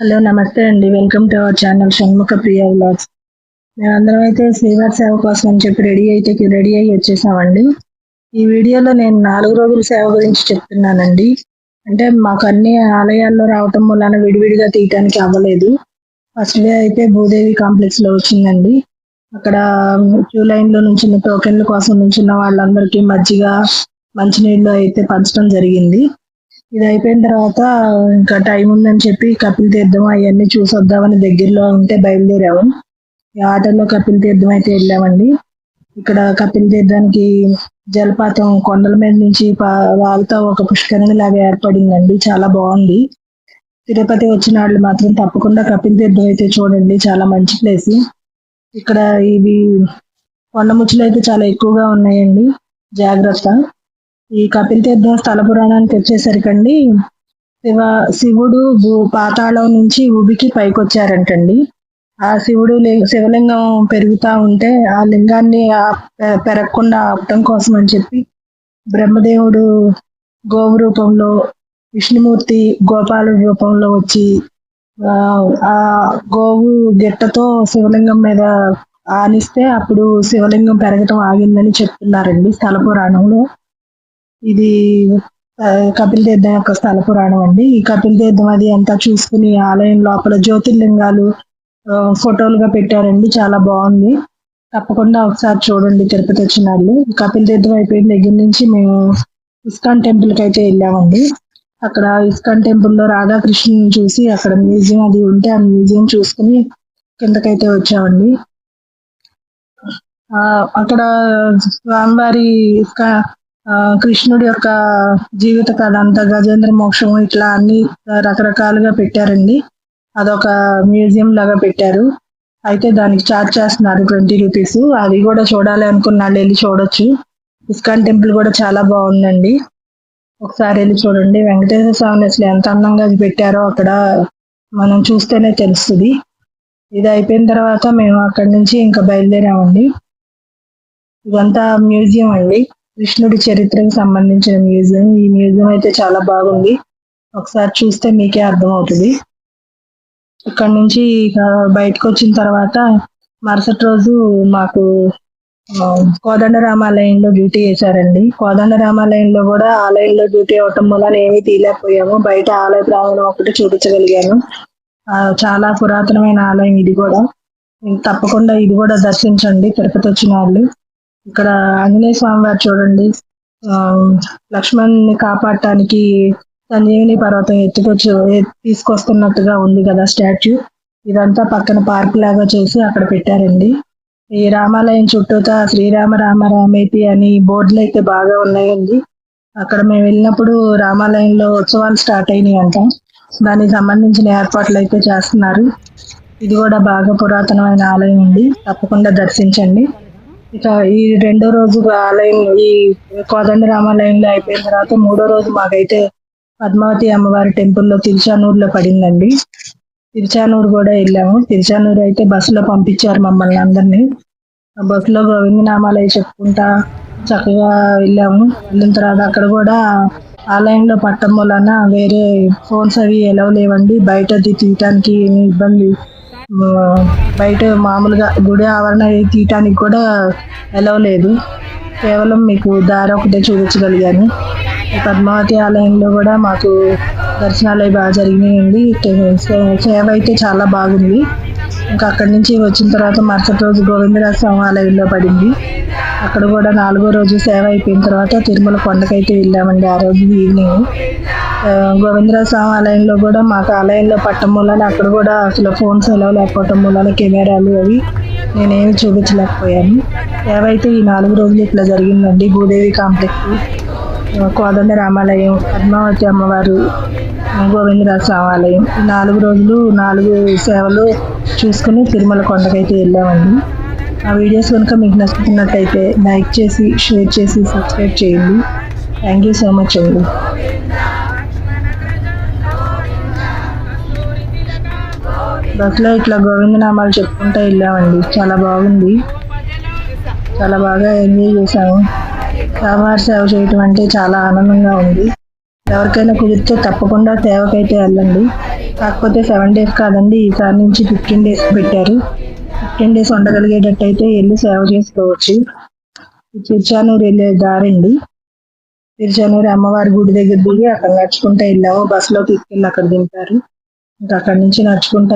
Hello నమస్తే అండి. Welcome to our channel Shanmukha Priya vlogs మేమందరం అయితే శ్రీవారి సేవ కోసం అని చెప్పి రెడీ అయితే రెడీ అయ్యి వచ్చేసామండి. ఈ వీడియోలో నేను నాలుగు రోజుల సేవ గురించి చెప్తున్నానండి. అంటే మాకు అన్ని ఆలయాల్లో రావటం వలన విడివిడిగా తీయటానికి అవ్వలేదు. ఫస్ట్ డే అయితే భూదేవి కాంప్లెక్స్లో వచ్చిందండి. అక్కడ క్యూ లైన్లో నుంచిన టోకెన్ల కోసం నుంచిన వాళ్ళందరికీ మజ్జిగ మంచినీళ్ళు అయితే పంచడం జరిగింది. ఇది అయిపోయిన తర్వాత ఇంకా టైం ఉందని చెప్పి కపిల్ తీర్థం అవన్నీ చూసొద్దామని దగ్గరలో ఉంటే బయలుదేరాము. ఈ ఆటోలో కపిల్ తీర్థం అయితే వెళ్ళామండి. ఇక్కడ కపిల్ తీర్థానికి జలపాతం కొండల మీద నుంచి పా- వాళ్ళతో ఒక పుష్కరిణి లాగా ఏర్పడిందండి. చాలా బాగుంది. తిరుపతి వచ్చిన వాళ్ళు మాత్రం తప్పకుండా కపిల్ తీర్థం అయితే చూడండి. చాలా మంచి ప్లేస్. ఇక్కడ ఇవి కొండ ముచ్చులు అయితే చాలా ఎక్కువగా ఉన్నాయండి. జాగ్రత్త. ఈ కపిల్ తీర్థం స్థల పురాణానికి వచ్చేసరికండి శివ శివుడు భూ పాతాళం నుంచి ఉబికి పైకొచ్చారంటండి. ఆ శివుడు శివలింగం పెరుగుతా ఉంటే ఆ లింగాన్ని పె- పెరగకుండా ఆపటం కోసం అని చెప్పి బ్రహ్మదేవుడు గోవు రూపంలో విష్ణుమూర్తి గోపాల రూపంలో వచ్చి ఆ ఆ గోవు గిట్టతో శివలింగం మీద ఆనిస్తే అప్పుడు శివలింగం పెరగటం ఆగిందని చెప్తున్నారండి స్థల పురాణంలో. ఇది కపిల్ తీర్థం యొక్క స్థల పురాణం అండి. ఈ కపిల్ తీర్థం అది అంతా చూసుకుని ఆలయం లోపల జ్యోతిర్లింగాలు ఫోటోలుగా పెట్టారండి. చాలా బాగుంది. తప్పకుండా ఒకసారి చూడండి తిరుపతి వచ్చిన వాళ్ళు కపిల్ తీర్థం అయిపోయిన దగ్గర నుంచి మేము ఇస్కాన్ టెంపుల్కి అయితే వెళ్ళామండి. అక్కడ ఇస్కాన్ టెంపుల్లో రాధాకృష్ణుని చూసి అక్కడ మ్యూజియం అది ఉంటే ఆ మ్యూజియం చూసుకుని కిందకైతే వచ్చామండి. అక్కడ స్వామివారి కృష్ణుడి యొక్క జీవిత కథ అంతా గజేంద్ర మోక్షం ఇట్లా అన్ని రకరకాలుగా పెట్టారండి. అదొక మ్యూజియం లాగా పెట్టారు. అయితే దానికి చార్జ్ చేస్తున్నారు ట్వంటీ రూపీస్. అది కూడా చూడాలి అనుకున్న వాళ్ళు వెళ్ళి చూడొచ్చు. ఇస్కాన్ టెంపుల్ కూడా చాలా బాగుందండి. ఒకసారి వెళ్ళి చూడండి. వెంకటేశ్వర స్వామిని అసలు ఎంత అందంగా అది పెట్టారో అక్కడ మనం చూస్తేనే తెలుస్తుంది. ఇది అయిపోయిన తర్వాత మేము అక్కడి నుంచి ఇంకా బయలుదేరామండి. ఇదంతా మ్యూజియం అండి. కృష్ణుడి చరిత్రకు సంబంధించిన మ్యూజియం. ఈ మ్యూజియం అయితే చాలా బాగుంది. ఒకసారి చూస్తే మీకే అర్థమవుతుంది. ఇక్కడ నుంచి ఇక బయటకు వచ్చిన తర్వాత మరుసటి రోజు మాకు కోదండ రామాలయంలో డ్యూటీ చేశారండి. కోదండ రామాలయంలో కూడా ఆలయంలో డ్యూటీ అవటం వల్ల ఏమీ తీయలేకపోయాము. బయట ఆలయ ప్రాంగణం ఒకటి చూపించగలిగాను. చాలా పురాతనమైన ఆలయం ఇది కూడా. తప్పకుండా ఇది కూడా దర్శించండి తిరుపతి వచ్చిన వాళ్ళు. ఇక్కడ ఆంజనేయ స్వామి వారు చూడండి. ఆ లక్ష్మణ్ని కాపాడటానికి సంజీవిని పర్వతం ఎత్తుకొచ్చి తీసుకొస్తున్నట్టుగా ఉంది కదా స్టాచ్యూ. ఇదంతా పక్కన పార్క్ లాగా చేసి అక్కడ పెట్టారండి. ఈ రామాలయం చుట్టూతా శ్రీరామ రామ రామేతి అని బోర్డులు అయితే బాగా ఉన్నాయండి. అక్కడ మేము వెళ్ళినప్పుడు రామాలయంలో ఉత్సవాలు స్టార్ట్ అయినాయి అంట దానికి సంబంధించిన ఏర్పాట్లు అయితే చేస్తున్నారు. ఇది కూడా బాగా పురాతనమైన ఆలయం ఉంది తప్పకుండా దర్శించండి. ఇక ఈ రెండో రోజు ఆలయం ఈ కోదండ రామాలయంలో అయిపోయిన తర్వాత మూడో రోజు మాకైతే పద్మావతి అమ్మవారి టెంపుల్లో తిరుచానూరులో పడిందండి. తిరుచానూరు కూడా వెళ్ళాము. తిరుచానూరు అయితే బస్సులో పంపించారు మమ్మల్ని అందరినీ. ఆ బస్సులో గోవిందనామాలు అవి చెప్పుకుంటా చక్కగా వెళ్ళాము. వెళ్ళిన తర్వాత అక్కడ కూడా ఆలయంలో పట్టం వలన వేరే ఫోన్స్ అవి ఎలా లేవండి. బయటది తీయటానికి ఇబ్బంది బయట మామూలుగా గుడి ఆవరణ తీయటానికి కూడా ఎలా లేదు. కేవలం మీకు దారి ఒకటే చూపించగలిగాను. పద్మావతి ఆలయంలో కూడా మాకు దర్శనాలు అవి బాగా జరిగినాయండి. సేవ అయితే చాలా బాగుంది. ఇంకా అక్కడి నుంచి వచ్చిన తర్వాత మరుసటి రోజు గోవిందరాజ స్వామి ఆలయంలో పడింది. అక్కడ కూడా నాలుగో రోజు సేవ అయిపోయిన తర్వాత తిరుమల కొండకైతే వెళ్ళామండి ఆ రోజు ఈవినింగ్. గోవిందరాజ స్వామి ఆలయంలో కూడా మాకు ఆలయంలో పట్టం వలన అక్కడ కూడా అసలు ఫోన్స్ ఎలా లేకపోవటం వలన కెమెరాలు అవి నేనేమి చూపించలేకపోయాను. సేవ అయితే ఈ నాలుగు రోజులు ఇట్లా జరిగిందండి భూదేవి కాంప్లెక్స్ కోదండ రామాలయం పద్మావతి అమ్మవారు గోవిందరాజ స్వామి ఆలయం నాలుగు రోజులు నాలుగు సేవలు చూసుకుని తిరుమల కొండకైతే వెళ్ళామండి. ఆ వీడియోస్ కనుక మీకు నచ్చుతున్నట్టయితే లైక్ చేసి షేర్ చేసి సబ్స్క్రైబ్ చేయండి. థ్యాంక్ యూ సో మచ్ అండి. బస్సులో ఇట్లా గోవిందనామాలు చెప్పుకుంటూ వెళ్ళామండి. చాలా బాగుంది. చాలా బాగా ఎంజాయ్ చేశాము. స్వామివారి సేవ చేయటం అంటే చాలా ఆనందంగా ఉంది. ఎవరికైనా కుదిరితే తప్పకుండా సేవకైతే వెళ్ళండి. కాకపోతే సెవెన్ డేస్ కాదండి ఈసారి నుంచి ఫిఫ్టీన్ డేస్ పెట్టారు. ఫిఫ్టీన్ డేస్ ఉండగలిగేటట్టు అయితే వెళ్ళి సేవ చేసుకోవచ్చు. తిరుచానూరు వెళ్ళే దారండి. తిరుచానూరు అమ్మవారి గుడి దగ్గర దిగి అక్కడ నడుచుకుంటూ వెళ్ళాము. బస్సులో తీసుకెళ్ళి అక్కడ దింపారు. ఇంకా అక్కడి నుంచి నడుచుకుంటా